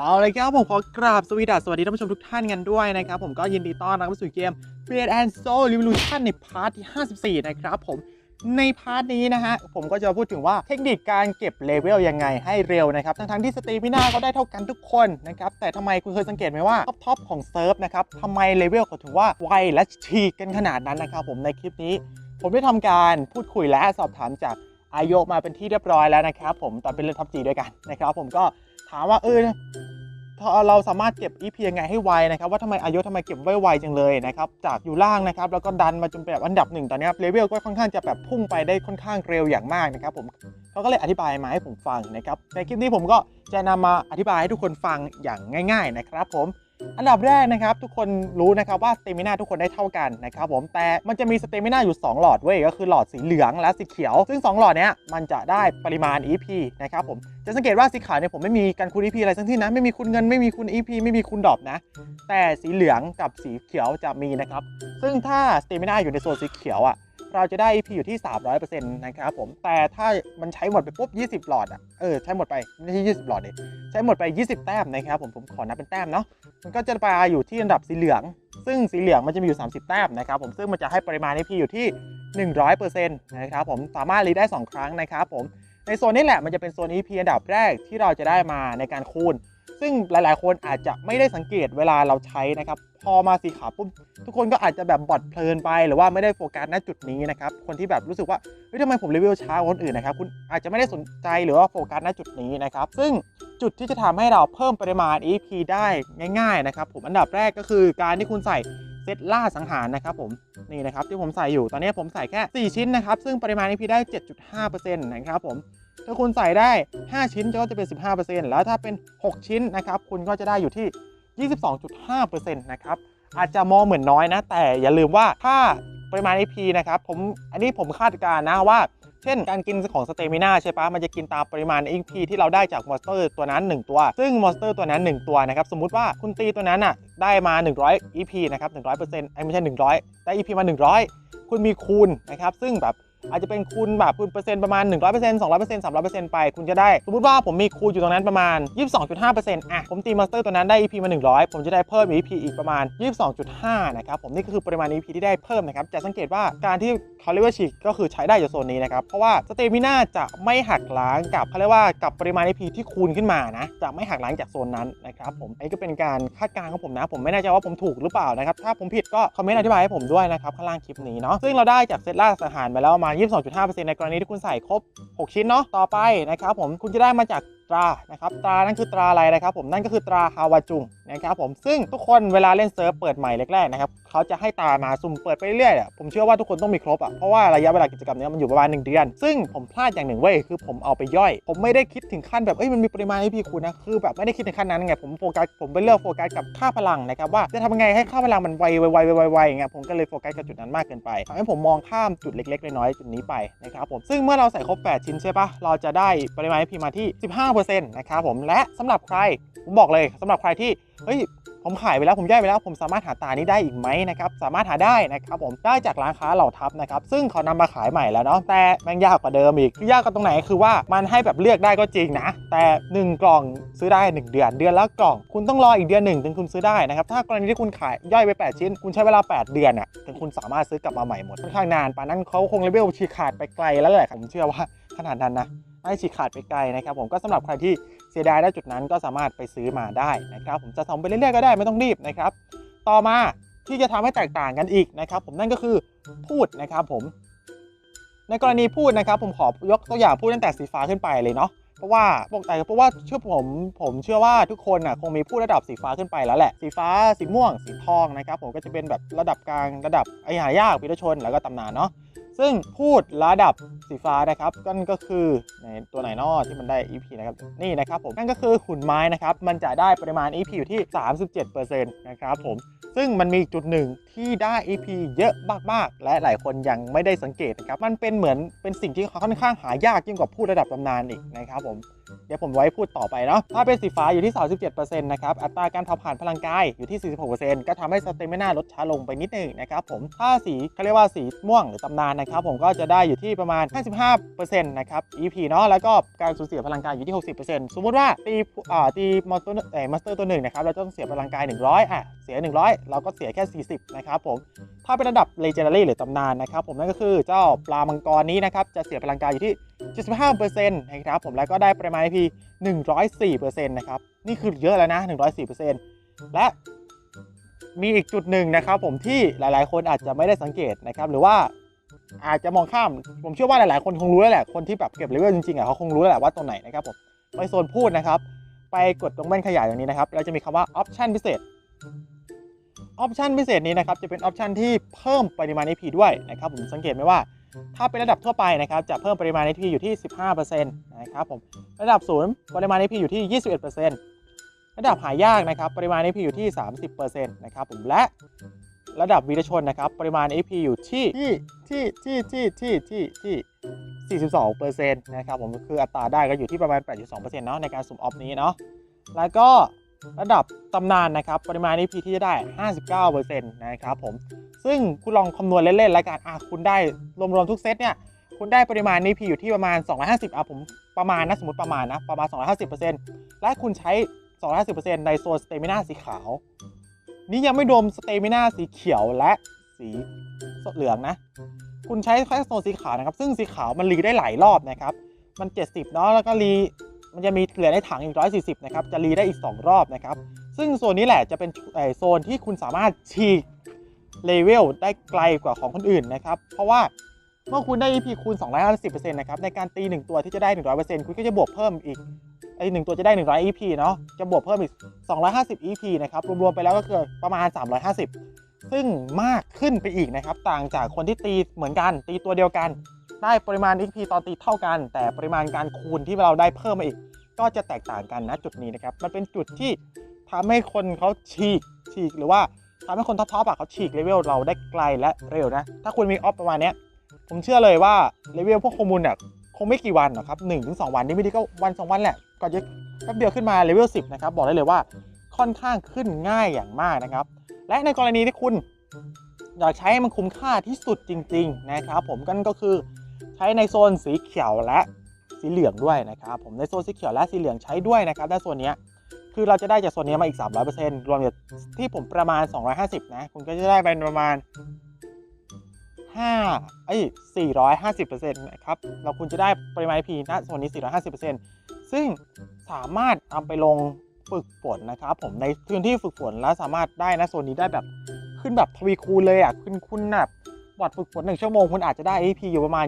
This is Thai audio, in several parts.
เอาเลยครับผมขอกราบสวีดัสสวัสดีท่านผู้ชมทุกท่านกันด้วยนะครับ ผมก็ยินดีต้อนรับเข้าสู่เกม b r e a d and Soul Revolution ในพาร์ทที่ 54 นะครับผมในพาร์ทนี้นะฮะ ผมก็จะพูดถึงว่าเทคนิคการเก็บเลเวลยังไงให้เร็วนะครับ ทั้งๆที่สตรีมิน่าก็ได้เท่ากันทุกคนนะครับ แต่ทำไมคุณเคยสังเกตไหมว่าท็อปๆของเซิร์ฟนะครับทำไมเลเวลเขาถึงว่าไวและฉีกกันขนาดนั้นนะครับผมในคลิปนี้ ผมได้ทำการพูดคุยและสอบถามจากอาโยมาเป็นที่เรียบร้อยแล้วนะครับผมตอนเป็นเรื่องท็อปจีด้วยกันนะครับผมก็ ถามว่าเออเราสามารถเก็บ EP ยังไงให้ไวนะครับว่าทำไมอายุทำไมเก็บไว้ไวจังเลยนะครับจากอยู่ล่างนะครับแล้วก็ดันมาจนแบบอันดับหนึ่งตอนนี้เลเวลก็ค่อนข้างจะแบบพุ่งไปได้ค่อนข้างเร็วอย่างมากนะครับผมเขาก็เลยอธิบายมาให้ผมฟังนะครับในคลิปนี้ผมก็จะนำมาอธิบายให้ทุกคนฟังอย่างง่าย ๆ นะครับผม อันดับแรกนะครับทุกคนรู้นะครับว่าสเตมินาทุกคนได้เท่ากันนะครับผมแต่มันจะมีสเตมินาอยู่ 2 หลอดเว้ยก็คือหลอดสีเหลืองและสีเขียว ซึ่ง 2 หลอดเนี้ยมันจะได้ปริมาณ EP นะครับผมจะสังเกตว่าสีขาวเนี่ยผมไม่มีการคูณ EP อะไรทั้งที่นะไม่มีคูณเงินไม่มีคูณ EP ไม่มีคูณดอปนะ แต่สีเหลืองกับสีเขียวจะมีนะครับซึ่งถ้าสเตมินาอยู่ในโซนสีเขียวอะ เราจะได้ EP อยู่ที่ 300%นะครับผม แต่ถ้ามันใช้หมดไปปุ๊บ 20 หลอดอะ เออ ใช้หมดไปไม่ใช่20 หลอดเลยใช้หมดไป 20 แต้มนะครับผม ผมขอนับเป็นแต้มเนาะ มันก็จะไปอยู่ที่อันดับสีเหลือง ซึ่งสีเหลืองมันจะมีอยู่ 30 แต้มนะครับผม ซึ่งมันจะให้ปริมาณ EP อยู่ที่ 100%นะครับผม สามารถรีได้ 2 ครั้งนะครับผม ในโซนนี้แหละ มันจะเป็นโซน EP อันดับแรกที่เราจะได้มาในการคูณ ซึ่งหลายๆ คนอาจจะไม่ได้สังเกตเวลาเราใช้นะครับ พอมาสีขาวปุ๊บทุกคนก็อาจจะแบบบอดเพลินไป หรือว่าไม่ได้โฟกัสณจุดนี้นะครับ คนที่แบบรู้สึกว่าเฮ้ยทำไมผมรีวิวช้าคนอื่นนะครับ คุณอาจจะไม่ได้สนใจหรือว่าโฟกัสณจุดนี้นะครับ ซึ่งจุดที่จะทำให้เราเพิ่มปริมาณ EP ได้ง่าย ๆ นะครับ ผมอันดับแรกก็คือการที่คุณใส่เซตล่าสังหารนะครับผมนี่นะครับที่ผมใส่อยู่ตอนนี้ผมใส่แค่ 4 ชิ้นนะครับ ซึ่งปริมาณ EP ได้ 7.5%นะครับผม ถ้าคุณใส่ได้ 5 ชิ้นก็จะเป็น 15%แล้วถ้าเป็น 6 ชิ้นนะครับคุณก็จะได้อยู่ที่ 22.5%นะครับอาจจะมองเหมือนน้อยนะ แต่อย่าลืมว่าถ้าปริมาณ EP นะครับผมอันนี้ผมคาดการณ์นะว่า เช่นการกินของสเตมินาใช่ปะมันจะกินตามปริมาณ EP ที่เราได้จากมอนสเตอร์ตัวนั้น 1 ตัว ซึ่งมอนสเตอร์ตัวนั้น 1 ตัวนะครับ สมมุติว่าคุณตีตัวนั้นอะได้มา 100 EP นะครับ100%ไอ้ไม่ใช่ 100 ได้ EP มา 100 คุณมีคูณนะครับ ซึ่งแบบ อาจจะเป็นคูณแบบคูณเปอร์เซ็นต์ประมาณ 100% 200% 300%ไป คุณจะได้ สมมติว่าผมมีคูณอยู่ตรงนั้นประมาณ 22.5%อะ ผมตีมอนสเตอร์ตัวนั้นได้ EP มา 100 ผมจะได้เพิ่ม EP อีกประมาณ 22.5 นะครับ ผมนี่ก็คือปริมาณ EP ที่ได้เพิ่มนะครับ จะสังเกตว่าการที่เขาเรียกว่าฉีกก็คือใช้ได้จากโซนนี้นะครับ เพราะว่าสเตมิน่าจะไม่หักล้างกับเขาเรียกว่ากับปริมาณ EP ที่คูณขึ้นมานะ จะไม่หักล้างจากโซนนั้นนะครับ ผมอันนี้ก็เป็นการคาดการณ์ของผมนะ ผมไม่แน่ใจว่าผมถูกหรือเปล่านะครับ ถ้าผมผิดก็คอมเมนต์อธิบายให้ผมด้วยนะครับข้างล่างคลิปนี้เนาะซึ่งเราได้จากเซตล่าสังหารไปแล้วประมาณ 22.5%ในกรณีที่คุณใส่ครบ 6 ชิ้นเนาะต่อไปนะครับผมคุณจะได้มาจากตรานะครับตรานั่นคือตราอะไรนะครับผมนั่นก็คือตราฮาวาจุง นะครับผมซึ่งทุกคนเวลาเล่นเซิร์ฟเปิดใหม่แรกๆนะครับเขาจะให้ตามาสุ่มเปิดไปเรื่อยๆผมเชื่อว่าทุกคนต้องมีครบอะเพราะว่าระยะเวลากิจกรรมนี้มันอยู่ประมาณ1เดือน ซึ่งผมพลาดอย่างหนึ่งเว้ยคือผมเอาไปย่อย ผมไม่ได้คิดถึงขั้นแบบเอ้ยมันมีปริมาณให้พี่คุณนะคือแบบไม่ได้คิดถึงขั้นนั้นไงผมโฟกัสผมไปเลือกโฟกัสกับค่าพลังนะครับว่าจะทำยังไงให้ค่าพลังมันไวไวไวไวไวอย่างเงี้ยผมก็เลยโฟกัสกับจุดนั้นมากเกินไปทำให้ผมมองข้ามจุดเล็กๆน้อยๆจุดนี้ไปนะครับผมซึ่งเมื่อเราใส่ครบ 8 ชิ้นใช่ปะเราจะได้ปริมาณให้พีมาที่ 15%นะครับผม และสำหรับใคร ผมบอกเลยสำหรับใครที่เฮ้ยผมขายไปแล้วผมย่อยไปแล้วผมสามารถหาตานี้ได้อีกไหมนะครับสามารถหาได้นะครับผมได้จากร้านค้าเหล่าทับนะครับซึ่งเขานำมาขายใหม่แล้วเนาะแต่แม่งยากกว่าเดิมอีกยากกว่าตรงไหนคือว่ามันให้แบบเลือกได้ก็จริงนะ แต่ 1 กล่องซื้อได้ 1 เดือน เดือนละกล่อง คุณต้องรออีกเดือนหนึ่งถึงคุณซื้อได้นะครับถ้ากรณีที่คุณขายย่อยไป 8 ชิ้น คุณใช้เวลา 8 เดือนอะถึงคุณสามารถซื้อกลับมาใหม่หมดค่อนข้างนานป่านนั้นเขาคงเลเวลฉีกขาดไปไกลแล้วแหละผมเชื่อว่าขนาดนั้นนะไม่ฉีกขาดไปไกลนะครับผมก็สำหรับใครที่ เสียดายได้จุดนั้นก็สามารถไปซื้อมาได้นะครับ ผมจะทำไปเรื่อยๆก็ได้ไม่ต้องรีบนะครับ ต่อมาที่จะทำให้แตกต่างกันอีกนะครับ ผมนั่นก็คือพูดนะครับผม ในกรณีพูดนะครับ ผมขอยกตัวอย่างพูดตั้งแต่สีฟ้าขึ้นไปเลยเนาะเพราะว่าปกติเพราะว่าเชื่อผมผมเชื่อว่าทุกคนอะคงมีพูดระดับสีฟ้าขึ้นไปแล้วแหละสีฟ้าสีม่วงสีทองนะครับ ผมก็จะเป็นแบบระดับกลางระดับไอหายากพิรชนแล้วก็ตำนานเนาะ ซึ่งพูดระดับสีฟ้านะครับนั่นก็คือในตัวไหนนอที่มันได้ EP นะครับนี่นะครับผมนั่นก็คือหุ่นไม้นะครับมันจะได้ปริมาณ EP อยู่ที่ 37%นะครับผมซึ่งมันมีจุดหนึ่งที่ได้ EP เยอะมากๆและหลายคนยังไม่ได้สังเกตนะครับมันเป็นเหมือนเป็นสิ่งที่ค่อนข้างหายากยิ่งกว่าพูดระดับตำนานอีกนะครับผม เดี๋ยวผมไว้พูดต่อไปเนาะถ้าเป็นสีฟ้าอยู่ที่ 37%นะครับ อัตราการเผาผลาญพลังกายอยู่ที่ 46%ก็ทำให้สเตมิน่าลดช้าลงไปนิดหนึงนะครับผม ถ้าสีเขาเรียกว่าสีม่วงหรือตำนานนะครับผมก็จะได้อยู่ที่ประมาณ 55%นะครับ EP เนาะ แล้วก็การสูญเสียพลังกายอยู่ที่ 60%สมมุติว่าตีอ่าตีมอนสเตอร์เอ่อมอนสเตอร์ตัวหนึ่งนะครับ เราต้องเสียพลังกาย 100อะ เสีย 100 เราก็เสียแค่ 40 นะครับผม ถ้าเป็นระดับ Legendary หรือตำนานนะครับผมนั่นก็คือเจ้าปลามังกรนี้นะครับจะเสียพลังกายอยู่ที่ 75%นะครับผมแล้วก็ได้ปริมาณ IP 104%นะครับนี่คือเยอะแล้วนะ 104%และมีอีกจุดหนึ่งนะครับผมที่หลายๆ คนอาจจะไม่ได้สังเกตนะครับหรือว่าอาจจะมองข้าม ผมเชื่อว่าหลายๆ คนคงรู้แล้วแหละ คนที่แบบเก็บเลเวลจริงๆอะเขาคงรู้แล้วแหละว่าตรงไหนนะครับผม ไปโซนพูดนะครับ ไปกดตรงแว่นขยายตรงนี้นะครับ เราจะมีคำว่า option พิเศษ ออปชันพิเศษนี้นะครับ จะเป็นออปชันที่เพิ่มปริมาณ AP ด้วยนะครับ ผมสังเกตไหมว่า ถ้าเป็นระดับทั่วไปนะครับจะเพิ่มปริมาณ NP อยู่ที่ 15%นะครับผมระดับศูนย์ปริมาณ NP อยู่ที่ 21%ระดับหายากนะครับปริมาณ NP อยู่ที่ 30%นะครับผมและระดับวีรชนนะครับปริมาณ AP อยู่ที่ที่ที่ที่ที่ที่ที่ 42%นะครับผมคืออัตราได้ก็อยู่ที่ประมาณ 8.2%เนาะในการสุ่มออฟนี้เนาะแล้วก็ระดับตำนานนะครับปริมาณ AP ที่จะได้ 59%นะครับผม ซึ่งคุณลองคำนวณเล่นๆแล้วกันอะคุณได้รวมๆทุกเซตเนี่ยคุณได้ปริมาณ EP อยู่ที่ประมาณ 250อะผมประมาณนะสมมติประมาณนะประมาณ 250%และคุณใช้ 250%ในโซนสเตมินาสีขาว นี่ยังไม่รวมสเตมินาสีเขียวและสีเหลืองนะ คุณใช้แค่โซนสีขาวนะครับ ซึ่งสีขาวมันรีได้หลายรอบนะครับ มัน 70 เนาะแล้วก็รีมันจะมีเหลือในถังอีก 140 นะครับ จะรีได้อีก 2 รอบนะครับ ซึ่งโซนนี้แหละจะเป็นโซนที่คุณสามารถฉีก เลเวลได้ไกลกว่าของคนอื่นนะครับ เพราะว่าเมื่อคุณได้ EP คูณ250%นะครับในการตี 1 ตัวที่จะได้ 100%คุณก็จะบวกเพิ่มอีกไอหนึ่งตัวจะได้ 100 EP เนาะจะบวกเพิ่มอีก 250 EP นะครับรวมๆไปแล้วก็คือประมาณ 350 ซึ่งมากขึ้นไปอีกนะครับ ต่างจากคนที่ตีเหมือนกันตีตัวเดียวกัน ได้ปริมาณ XP ตอนตีเท่ากัน แต่ปริมาณการคูณที่เราได้เพิ่มมาอีก ก็จะแตกต่างกันนะจุดนี้นะครับมันเป็นจุดที่ทำให้คนเขาฉีกฉีกหรือว่า ทำให้คนท็อปๆอะเขาฉีกเลเวลเราได้ไกลและเร็วนะ ถ้าคุณมีออฟประมาณเนี้ยผมเชื่อเลยว่าเลเวลพวกโคมูลเนี่ยคงไม่กี่วันหรอกครับหนึ่งถึงสองวันนี่ไม่ดีก็วันสองวันแหละก็จะแป๊บเดียวขึ้นมาเลเวลสิบนะครับบอกได้เลยว่าค่อนข้างขึ้นง่ายอย่างมากนะครับ และในกรณีที่คุณอยากใช้ให้มันคุ้มค่าที่สุดจริง ๆ นะครับ ผมกันก็คือใช้ในโซนสีเขียวและสีเหลืองด้วยนะครับ ผมในโซนสีเขียวและสีเหลืองใช้ด้วยนะครับในโซนเนี้ย คือเราจะได้จากโซนนี้มาอีก 300%รวมกับที่ผมประมาณ 250 นะ คุณก็จะได้เป็นประมาณ5ไอ้ย450%นะครับเราคุณจะได้ปริมาณ IP ณโซนนี้ 450%ซึ่งสามารถเอาไปลงฝึกฝนนะครับผมในพื้นที่ฝึกฝนแล้วสามารถได้นะโซนนี้ได้แบบขึ้นแบบทวีคูณเลยอะคุณคุณแบบบอดฝึกฝนหนึ่งชั่วโมงคุณอาจจะได้ AP อยู่ประมาณ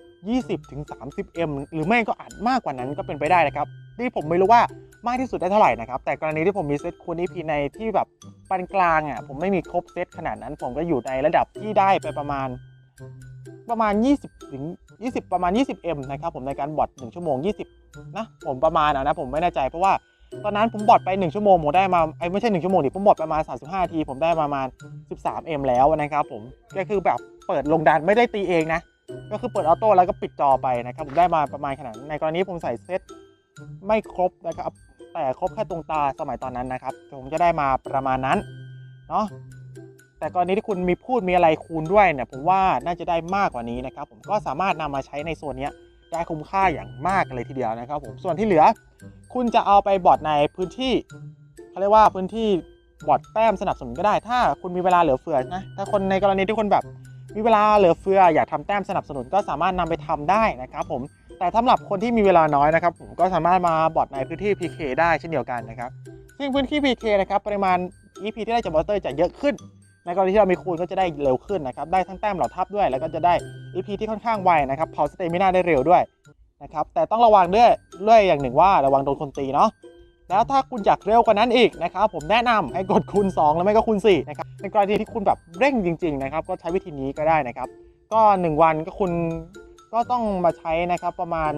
20ถึง30 M หรือไม่ก็อาจมากกว่านั้นก็เป็นไปได้นะครับนี่ผมไม่รู้ว่า มากที่สุดได้เท่าไหร่นะครับ แต่กรณีที่ผมมีเซตคูณ AP ในที่แบบปานกลางอะผมไม่มีครบเซตขนาดนั้น ผมก็อยู่ในระดับที่ได้ไปประมาณประมาณ 20ถึง20 ประมาณ 20 M นะครับผมในการบอด1ชั่วโมง 20 นะ ผมประมาณนะผมไม่แน่ใจเพราะว่าตอนนั้นผมบอดไป 1 ชั่วโมงผมได้มาไอ้ไม่ใช่ 1 ชั่วโมงดิผมบอดประมาณ 35ที ผมได้ประมาณ 13 M แล้วนะครับผมก็คือแบบเปิดลงดันไม่ได้ตีเองนะ ก็คือเปิดออโต้แล้วก็ปิดจอไปนะครับผมได้มาประมาณขนาดในกรณีผมใส่เซตไม่ครบนะครับ แต่ครบแค่ตรงตาสมัยตอนนั้นนะครับผมจะได้มาประมาณนั้นเนาะแต่กรณีที่คุณมีพูดมีอะไรคูณด้วยเนี่ยผมว่าน่าจะได้มากกว่านี้นะครับ ผมก็สามารถนำมาใช้ในโซนนี้ได้คุ้มค่าอย่างมากเลยทีเดียวนะครับ ผมส่วนที่เหลือ คุณจะเอาไปบอดในพื้นที่เขาเรียกว่าพื้นที่บอดแต้มสนับสนุนก็ได้ ถ้าคุณมีเวลาเหลือเฟือนะถ้าคนในกรณีที่คนแบบ มีเวลาเหลือเฟืออยากทำแต้มสนับสนุนก็สามารถนำไปทำได้นะครับผมแต่สำหรับคนที่มีเวลาน้อยนะครับผมก็สามารถมาบอดในพื้นที่ PK ได้เช่นเดียวกันนะครับซึ่งพื้นที่ PK นะครับปริมาณ EP ที่ได้จากมอเตอร์จะเยอะขึ้นในกรณีที่เรามีคูณก็จะได้เร็วขึ้นนะครับได้ทั้งแต้มเหล่าทัพด้วย แล้วก็จะได้ EP ที่ค่อนข้างไวนะครับเผาสเตมิน่าได้เร็วด้วยนะครับแต่ต้องระวังด้วยด้วยอย่างหนึ่งว่าระวังโดนคนตีเนาะ แล้วถ้าคุณอยากเร็วกว่านั้นอีกนะครับผมแนะนำให้กดคูณ2 แล้วไม่ก็คูณ4นะครับในกรณีที่คุณแบบเร่งจริงๆนะครับก็ใช้วิธีนี้ก็ได้นะครับ ก็ 1 วันก็คุณก็ต้องมาใช้นะครับประมาณ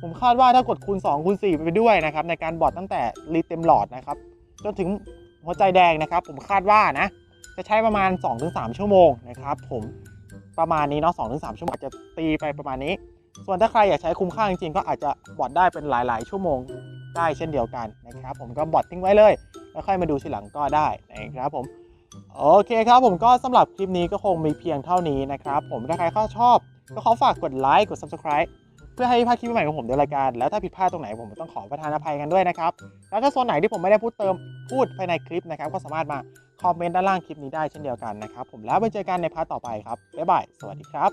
ผมคาดว่าถ้ากดคูณ2คูณ4ไปด้วยนะครับในการบอดตั้งแต่รีเต็มหลอดนะครับจนถึงหัวใจแดงนะครับผมคาดว่านะจะใช้ประมาณ 2-3 ชั่วโมงนะครับผมประมาณนี้เนาะ2-3ชั่วโมงอาจจะตีไปประมาณนี้ ส่วนถ้าใครอยากใช้คุ้มค่าจริงๆ ก็อาจจะบอทได้เป็นหลาย ๆ ชั่วโมง ได้เช่นเดียวกันนะครับ ผมก็บอททิ้งไว้เลย แล้วค่อยมาดูทีหลังก็ได้นะครับผมโอเคครับผมก็สำหรับคลิปนี้ก็คงมีเพียงเท่านี้นะครับผมถ้าใครชอบ ก็ขอฝากกดไลค์กด subscribe เพื่อให้ไม่พลาดคลิปใหม่ของผมในรายการ แล้วถ้าผิดพลาดตรงไหนผมต้องขอประทานอภัยกันด้วยนะครับ แล้วถ้าส่วนไหนที่ผมไม่ได้พูดเติมพูดภายในคลิปนะครับ ก็สามารถมาคอมเมนต์ด้านล่างคลิปนี้ได้เช่นเดียวกันนะครับ ผมแล้วไปเจอกันในพาร์ทต่อไปครับบ๊ายบายสวัสดีครับ